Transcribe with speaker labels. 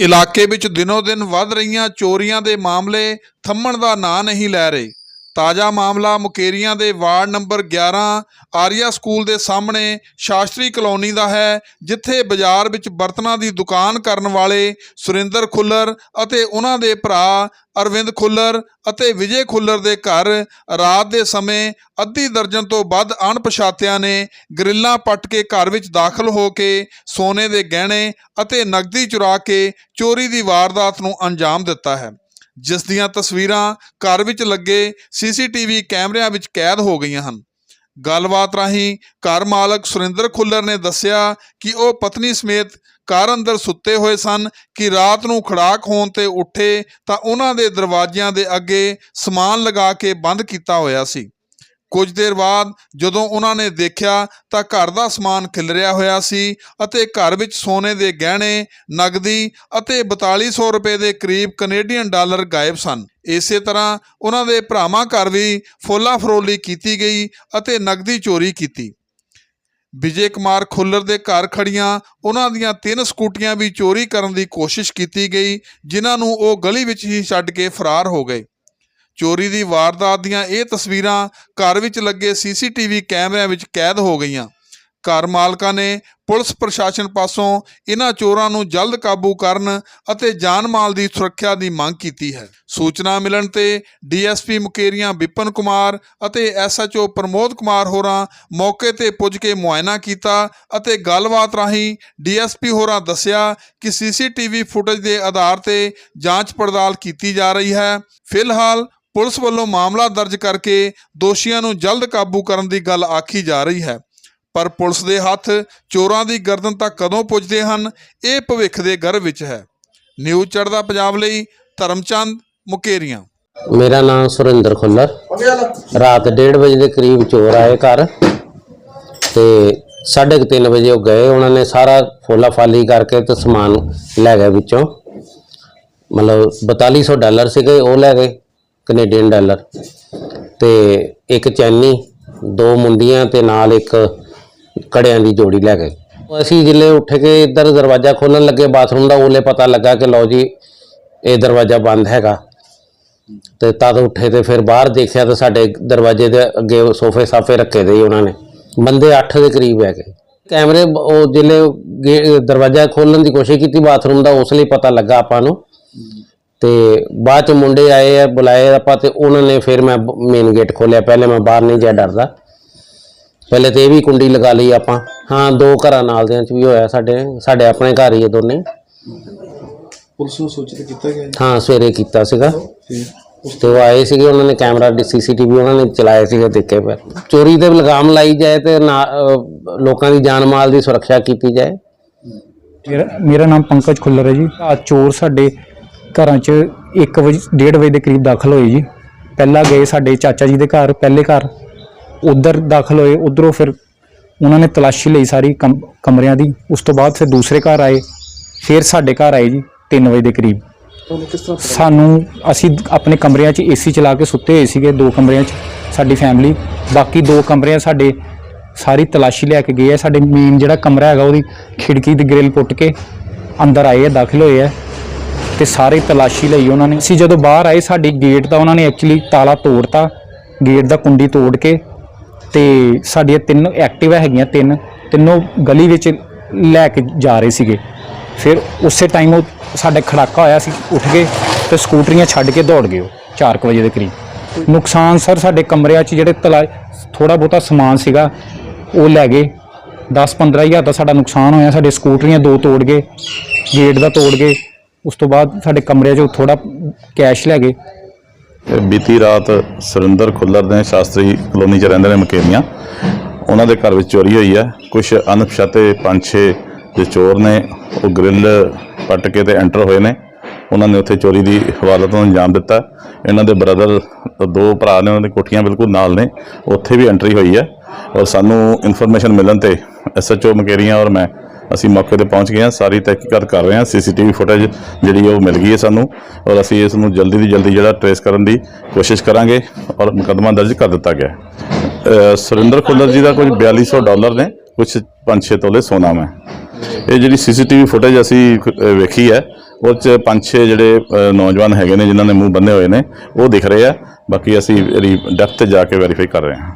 Speaker 1: ਇਲਾਕੇ ਵਿੱਚ ਦਿਨੋ-ਦਿਨ ਵੱਧ ਰਹੀਆਂ ਚੋਰੀਆਂ ਦੇ ਮਾਮਲੇ ਥੰਮਣ ਦਾ ਨਾਂ ਨਹੀਂ ਲੈ ਰਹੇ। ਤਾਜ਼ਾ ਮਾਮਲਾ ਮੁਕੇਰੀਆਂ ਦੇ ਵਾਰਡ ਨੰਬਰ 11 ਆਰੀਆ ਸਕੂਲ ਦੇ ਸਾਹਮਣੇ ਸ਼ਾਸਤਰੀ ਕਲੋਨੀ ਦਾ ਹੈ, ਜਿੱਥੇ ਬਾਜ਼ਾਰ ਵਿੱਚ ਬਰਤਨਾਂ ਦੀ ਦੁਕਾਨ ਕਰਨ ਵਾਲੇ ਸੁਰਿੰਦਰ ਖੁੱਲਰ ਅਤੇ ਉਹਨਾਂ ਦੇ ਭਰਾ ਅਰਵਿੰਦ ਖੁੱਲਰ ਅਤੇ ਵਿਜੇ ਖੁੱਲਰ ਦੇ ਘਰ ਰਾਤ ਦੇ ਸਮੇਂ ਅੱਧੀ ਦਰਜਨ ਤੋਂ ਵੱਧ ਅਣਪਛਾਤਿਆਂ ਨੇ ਗਰਿੱਲਾਂ ਪੱਟ ਕੇ ਘਰ ਵਿੱਚ ਦਾਖਲ ਹੋ ਕੇ ਸੋਨੇ ਦੇ ਗਹਿਣੇ ਅਤੇ ਨਕਦੀ ਚੁਰਾ ਕੇ ਚੋਰੀ ਦੀ ਵਾਰਦਾਤ ਨੂੰ ਅੰਜਾਮ ਦਿੱਤਾ ਹੈ। ਜਿਸ ਦੀਆਂ ਤਸਵੀਰਾਂ ਘਰ ਵਿੱਚ ਲੱਗੇ ਸੀਸੀਟੀਵੀ ਕੈਮਰਿਆਂ ਵਿੱਚ ਕੈਦ ਹੋ ਗਈਆਂ ਹਨ। ਗੱਲਬਾਤ ਰਾਹੀਂ ਘਰ ਮਾਲਕ ਸੁਰਿੰਦਰ ਖੁੱਲਰ ਨੇ ਦੱਸਿਆ ਕਿ ਉਹ ਪਤਨੀ ਸਮੇਤ ਘਰ ਅੰਦਰ ਸੁੱਤੇ ਹੋਏ ਸਨ ਕਿ ਰਾਤ ਨੂੰ ਖੜਾਕ ਹੋਣ ਤੇ ਉੱਠੇ ਤਾਂ ਉਹਨਾਂ ਦੇ ਦਰਵਾਜ਼ਿਆਂ ਦੇ ਅੱਗੇ ਸਮਾਨ ਲਗਾ ਕੇ ਬੰਦ ਕੀਤਾ ਹੋਇਆ ਸੀ। ਕੁਝ ਦੇਰ ਬਾਅਦ ਜਦੋਂ ਉਹਨਾਂ ਨੇ ਦੇਖਿਆ ਤਾਂ ਘਰ ਦਾ ਸਮਾਨ ਖਿਲਰਿਆ ਹੋਇਆ ਸੀ ਅਤੇ ਘਰ ਵਿੱਚ ਸੋਨੇ ਦੇ ਗਹਿਣੇ, ਨਗਦੀ ਅਤੇ 4200 ਰੁਪਏ ਦੇ ਕਰੀਬ ਕੈਨੇਡੀਅਨ ਡਾਲਰ ਗਾਇਬ ਸਨ। ਇਸੇ ਤਰ੍ਹਾਂ ਉਹਨਾਂ ਦੇ ਭਰਾਵਾਂ ਘਰ ਵੀ ਫੋਲਾ ਫਰੋਲੀ ਕੀਤੀ ਗਈ ਅਤੇ ਨਗਦੀ ਚੋਰੀ ਕੀਤੀ। ਵਿਜੇ ਕੁਮਾਰ ਖੁੱਲਰ ਦੇ ਘਰ ਖੜੀਆਂ ਉਹਨਾਂ ਦੀਆਂ ਤਿੰਨ ਸਕੂਟੀਆਂ ਵੀ ਚੋਰੀ ਕਰਨ ਦੀ ਕੋਸ਼ਿਸ਼ ਕੀਤੀ ਗਈ, ਜਿਨ੍ਹਾਂ ਨੂੰ ਉਹ ਗਲੀ ਵਿੱਚ ਹੀ ਛੱਡ ਕੇ ਫਰਾਰ ਹੋ ਗਏ। ਚੋਰੀ ਦੀ ਵਾਰਦਾਤ ਦੀਆਂ ਇਹ ਤਸਵੀਰਾਂ ਘਰ ਵਿੱਚ ਲੱਗੇ ਸੀਸੀਟੀਵੀ ਕੈਮਰਿਆਂ ਵਿੱਚ ਕੈਦ ਹੋ ਗਈਆਂ। ਘਰ ਮਾਲਕਾਂ ਨੇ ਪੁਲਿਸ ਪ੍ਰਸ਼ਾਸਨ ਪਾਸੋਂ ਇਹਨਾਂ ਚੋਰਾਂ ਨੂੰ ਜਲਦ ਕਾਬੂ ਕਰਨ ਅਤੇ ਜਾਨ ਮਾਲ ਦੀ ਸੁਰੱਖਿਆ ਦੀ ਮੰਗ ਕੀਤੀ ਹੈ। ਸੂਚਨਾ ਮਿਲਣ ਤੇ ਡੀਐਸਪੀ ਮੁਕੇਰੀਆਂ ਵਿਪਨ ਕੁਮਾਰ ਅਤੇ ਐਸਐਚਓ ਪ੍ਰਮੋਦ ਕੁਮਾਰ ਹੋਰਾਂ ਮੌਕੇ ਤੇ ਪੁੱਜ ਕੇ ਮੁਆਇਨਾ ਕੀਤਾ ਅਤੇ ਗੱਲਬਾਤ ਰਾਹੀਂ ਡੀਐਸਪੀ ਹੋਰਾਂ ਦੱਸਿਆ ਕਿ ਸੀਸੀਟੀਵੀ ਫੁਟੇਜ ਦੇ ਆਧਾਰ ਤੇ ਜਾਂਚ ਪੜਤਾਲ ਕੀਤੀ ਜਾ ਰਹੀ ਹੈ। ਫਿਲਹਾਲ ਪੁਲਿਸ ਵੱਲੋਂ ਮਾਮਲਾ ਦਰਜ ਕਰਕੇ ਦੋਸ਼ੀਆਂ ਨੂੰ ਜਲਦ ਕਾਬੂ ਕਰਨ ਦੀ ਗੱਲ ਆਖੀ ਜਾ ਰਹੀ ਹੈ। ਪਰ ਪੁਲਿਸ ਦੇ ਹੱਥ ਚੋਰਾਂ ਦੀ ਗਰਦਨ ਤੱਕ ਕਦੋਂ ਪੁੱਜਦੇ ਹਨ, ਇਹ ਭਵਿੱਖ ਦੇ ਗਰਭ ਵਿੱਚ ਹੈ। ਨਿਊਜ਼ ਚੜ੍ਹਦਾ ਪੰਜਾਬ ਲਈ ਧਰਮਚੰਦ ਮੁਕੇਰੀਆਂ।
Speaker 2: ਮੇਰਾ ਨਾਮ ਸੁਰਿੰਦਰ ਖੁੱਲਰ। ਰਾਤ 1:30 ਵਜੇ ਦੇ ਕਰੀਬ ਚੋਰ ਆਏ ਘਰ ਤੇ 3:30 ਵਜੇ ਉਹ ਗਏ। ਉਹਨਾਂ ਨੇ ਸਾਰਾ ਫੋਲਾ ਫਾਲੀ ਕਰਕੇ ਤੇ ਸਮਾਨ ਲੈ ਗਏ ਵਿੱਚੋਂ। ਮਤਲਬ 4200 ਡਾਲਰ ਸੀਗੇ, ਉਹ ਲੈ ਗਏ। ਕੈਨੇਡੀਅਨ ਡਾਲਰ ਤੇ ਇੱਕ ਚੈਨੀ, ਦੋ ਮੁੰਡੀਆਂ ਤੇ ਨਾਲ ਇੱਕ ਕੜਿਆਂ ਦੀ ਜੋੜੀ ਲੈ ਗਏ। ਅਸੀਂ ਜਿੱਲੇ ਉੱਠ ਕੇ ਇੱਧਰ ਦਰਵਾਜ਼ਾ ਖੋਲਣ ਲੱਗੇ, ਬਾਥਰੂਮ ਦਾ ਉਹਲੇ ਪਤਾ ਲੱਗਾ ਕਿ ਲਓ ਜੀ, ਇਹ ਦਰਵਾਜ਼ਾ ਬੰਦ ਹੈਗਾ। ਤੇ ਤਦ ਉੱਠੇ ਤੇ ਫਿਰ ਬਾਹਰ ਦੇਖਿਆ ਤਾਂ ਸਾਡੇ ਦਰਵਾਜ਼ੇ ਦੇ ਅੱਗੇ ਸੋਫੇ ਸਾਫੇ ਰੱਖੇ ਦੇ ਸੀ ਉਹਨਾਂ ਨੇ। ਬੰਦੇ 8 ਦੇ ਕਰੀਬ ਹੈਗੇ ਕੈਮਰੇ ਬ- ਉਹ ਜਿਲੇ ਦਰਵਾਜ਼ਾ ਖੋਲਣ ਦੀ ਕੋਸ਼ਿਸ਼ ਕੀਤੀ, ਬਾਥਰੂਮ ਦਾ ਉਸ ਲਈ ਪਤਾ ਲੱਗਾ ਆਪਾਂ ਨੂੰ। ਤੇ ਬਾਅਦ ਚ ਮੁੰਡੇ ਆਏ ਆ ਬੁਲਾਏ ਆਪਾਂ ਤੇ ਉਹਨਾਂ ਨੇ ਫਿਰ ਮੈਂ ਮੇਨ ਗੇਟ ਖੋਲਿਆ ਪਹਿਲੇ ਮੈਂ ਬਾਹਰ ਨਹੀਂ ਜਾ ਡਰਦਾ। ਪਹਿਲੇ ਤੇ ਇਹ ਵੀ ਕੁੰਡੀ ਲਗਾ ਲਈ ਆਪਾਂ। ਹਾਂ ਦੋ ਘਰਾਂ ਨਾਲ ਦੇ ਚ ਵੀ ਹੋਇਆ ਸਾਡੇ ਸਾਡੇ ਆਪਣੇ ਘਰ ਹੀ ਇਹ ਦੋਨੇ।
Speaker 3: ਪੁਲਿਸ ਨੂੰ ਸੂਚਿਤ ਕੀਤਾ ਗਿਆ ਜੀ?
Speaker 2: ਹਾਂ ਸਵੇਰੇ ਕੀਤਾ ਸੀਗਾ।
Speaker 3: ਤੇ
Speaker 2: ਤੇ ਉਹ ਆਏ ਸੀਗੇ ਉਹਨਾਂ ਨੇ ਕੈਮਰਾ ਸੀਸੀਟੀਵੀ ਉਹਨਾਂ ਨੇ ਚਲਾਏ ਸੀਗੇ ਦੇਖੇ ਪਰ ਚੋਰੀ ਦੇ ਲਗਾਮ ਲਾਈ ਜਾਏ ਤੇ ਲੋਕਾਂ ਦੀ ਜਾਨ ਮਾਲ ਦੀ ਸੁਰੱਖਿਆ ਕੀਤੀ ਜਾਏ।
Speaker 4: ਮੇਰਾ ਮੇਰਾ ਨਾਮ ਪੰਕਜ ਖੁੱਲਰ ਹੈ ਜੀ। ਆ ਚੋਰ ਸਾਡੇ ਘਰਾਂ 'ਚ 1 ਵਜੇ 1:30 ਵਜੇ ਦੇ ਕਰੀਬ ਦਾਖਲ ਹੋਏ ਜੀ। ਪਹਿਲਾਂ ਗਏ ਸਾਡੇ ਚਾਚਾ ਜੀ ਦੇ ਘਰ ਪਹਿਲੇ ਘਰ। ਉਧਰ ਦਾਖਲ ਹੋਏ ਉਧਰੋਂ ਫਿਰ ਉਹਨਾਂ ਨੇ ਤਲਾਸ਼ੀ ਲਈ ਸਾਰੀ ਕਮ- ਕਮਰਿਆਂ ਦੀ। ਉਸ ਤੋਂ ਬਾਅਦ ਫਿਰ ਦੂਸਰੇ ਘਰ ਆਏ। ਫਿਰ ਸਾਡੇ ਘਰ ਆਏ ਜੀ 3 ਵਜੇ ਦੇ ਕਰੀਬ।
Speaker 3: ਤੁਹਾਨੂੰ ਕਿਸ ਤਰ੍ਹਾਂ ਪਤਾ
Speaker 4: ਸਾਨੂੰ ਅਸੀਂ ਆਪਣੇ ਕਮਰਿਆਂ 'ਚ ਏਸੀ ਚਲਾ ਕੇ ਸੁੱਤੇ ਹੋਏ ਸੀਗੇ ਦੋ ਕਮਰਿਆਂ 'ਚ ਸਾਡੀ ਫੈਮਿਲੀ ਬਾਕੀ ਦੋ ਕਮਰਿਆਂ ਸਾਡੇ ਸਾਰੀ ਤਲਾਸ਼ੀ ਲੈ ਕੇ ਗਏ ਆ। ਸਾਡੇ ਮੇਨ ਜਿਹੜਾ ਕਮਰਾ ਹੈਗਾ ਉਹਦੀ ਖਿੜਕੀ ਦੀ ਗ੍ਰਿਲ ਪੁੱਟ ਕੇ ਅੰਦਰ ਆਏ ਆ ਦਾਖਲ ਹੋਏ ਆ। ਤੇ ਸਾਰੇ ਤਲਾਸ਼ੀ ਲਈ ਉਹਨਾਂ ਨੇ। ਅਸੀਂ ਜਦੋਂ ਬਾਹਰ ਆਏ ਸਾਡੀ ਗੇਟ ਦਾ ਉਹਨਾਂ ਨੇ ਐਕਚੁਅਲੀ ਤਾਲਾ ਤੋੜਤਾ। ਗੇਟ ਦਾ ਕੁੰਡੀ ਤੋੜ ਕੇ ਤੇ ਸਾਡੀਆਂ ਤਿੰਨ ਐਕਟਿਵਾ ਹੈਗੀਆਂ, ਤਿੰਨ, ਤਿੰਨੋਂ ਗਲੀ ਵਿੱਚ ਲੈ ਕੇ ਜਾ ਰਹੇ ਸੀਗੇ। ਫਿਰ ਉਸੇ ਟਾਈਮ ਉਹ ਸਾਡੇ ਖੜਾਕਾ ਹੋਇਆ ਸੀ, ਉੱਠ ਗਏ ਤੇ ਸਕੂਟਰੀਆਂ ਛੱਡ ਕੇ ਦੌੜ ਗਏ ਉਹ 4 ਵਜੇ ਦੇ ਕਰੀਬ। ਨੁਕਸਾਨ ਸਰ ਸਾਡੇ ਕਮਰਿਆਂ 'ਚ ਜਿਹੜੇ ਤਲਾ ਥੋੜਾ ਬਹੁਤਾ ਸਮਾਨ ਸੀਗਾ, ਉਹ ਲੈ ਗਏ। 10-15 ਹਜ਼ਾਰ ਦਾ ਸਾਡਾ ਨੁਕਸਾਨ ਹੋਇਆ, ਸਾਡੇ ਸਕੂਟਰੀਆਂ ਦੋ ਤੋੜ ਗਏ ਗੇਟ ਦਾ ਤੋੜ ਗਏ। ਉਸ ਤੋਂ ਬਾਅਦ ਸਾਡੇ ਕਮਰੇ 'ਚੋਂ ਥੋੜਾ ਕੈਸ਼ ਲੈ ਗਏ।
Speaker 5: ਬੀਤੀ ਰਾਤ ਸੁਰਿੰਦਰ ਖੁੱਲਰ ਦੇ ਸ਼ਾਸਤਰੀ ਕਲੋਨੀ 'ਚ ਰਹਿੰਦੇ ਨੇ ਮਕੇਰੀਆਂ ਉਹਨਾਂ ਦੇ ਘਰ ਵਿੱਚ ਚੋਰੀ ਹੋਈ ਹੈ। ਕੁਝ ਅਣਪਛਾਤੇ ਪੰਜ ਛੇ ਜੋ ਚੋਰ ਨੇ, ਉਹ ਗ੍ਰਿਲ ਪੱਟ ਕੇ ਤੇ ਐਂਟਰ ਹੋਏ ਨੇ। ਉਹਨਾਂ ਨੇ ਉੱਥੇ ਚੋਰੀ ਦੀ ਹਵਾਲਤ ਨੂੰ ਅੰਜਾਮ ਦਿੱਤਾ। ਇਹਨਾਂ ਦੇ ਬ੍ਰਦਰ, ਦੋ ਭਰਾ ਨੇ, ਉਹਨਾਂ ਦੀ ਕੋਠੀਆਂ ਬਿਲਕੁਲ ਨਾਲ ਨੇ। ਉੱਥੇ ਵੀ ਐਂਟਰੀ ਹੋਈ ਹੈ। ਔਰ ਸਾਨੂੰ ਇਨਫੋਰਮੇਸ਼ਨ ਮਿਲਣ ਤੇ ਐਸਐਚਓ ਮਕੇਰੀਆਂ ਔਰ ਮੈਂ ਅਸੀਂ ਮੌਕੇ ਤੇ ਪਹੁੰਚ ਗਏ ਹਾਂ ਸਾਰੀ ਤਹਿਕੀਕਾਤ ਕਰ ਰਹੇ ਹਾਂ ਸੀਸੀਟੀਵੀ ਫੁਟੇਜ ਜਿਹੜੀ ਉਹ ਮਿਲ ਗਈ ਹੈ ਸਾਨੂੰ ਔਰ ਅਸੀਂ ਇਸ ਨੂੰ ਜਲਦੀ ਦੀ ਜਲਦੀ ਜਿਹੜਾ ਟਰੇਸ ਕਰਨ ਦੀ ਕੋਸ਼ਿਸ਼ ਕਰਾਂਗੇ ਔਰ ਮੁਕੱਦਮਾ ਦਰਜ ਕਰ ਦਿੱਤਾ ਗਿਆ ਹੈ। ਅਹ ਸੁਰਿੰਦਰ ਖੁੱਲਰ ਜੀ ਦਾ ਕੁਝ 4200 ਡਾਲਰ ਨੇ ਕੁਝ 5-6 ਤੋਲੇ ਸੋਨਾ ਹੈ ਇਹ ਜਿਹੜੀ ਸੀਸੀਟੀਵੀ ਫੁਟੇਜ ਅਸੀਂ ਅਹ ਵੇਖੀ ਹੈ ਉਹ 'ਚ ਪੰਜ ਛੇ ਜਿਹੜੇ ਅ, ਨੌਜਵਾਨ ਹੈਗੇ ਨੇ ਜਿਨ੍ਹਾਂ ਨੇ ਮੂੰਹ ਬੰਨੇ ਹੋਏ ਨੇ ਉਹ ਦਿਖ ਰਹੇ ਆ। ਬਾਕੀ ਅਸੀਂ ਇਹਦੀ ਡੈਪਥ ਤੇ ਜਾ ਕੇ ਵੈਰੀਫਾਈ ਕਰ ਰਹੇ ਹਾਂ।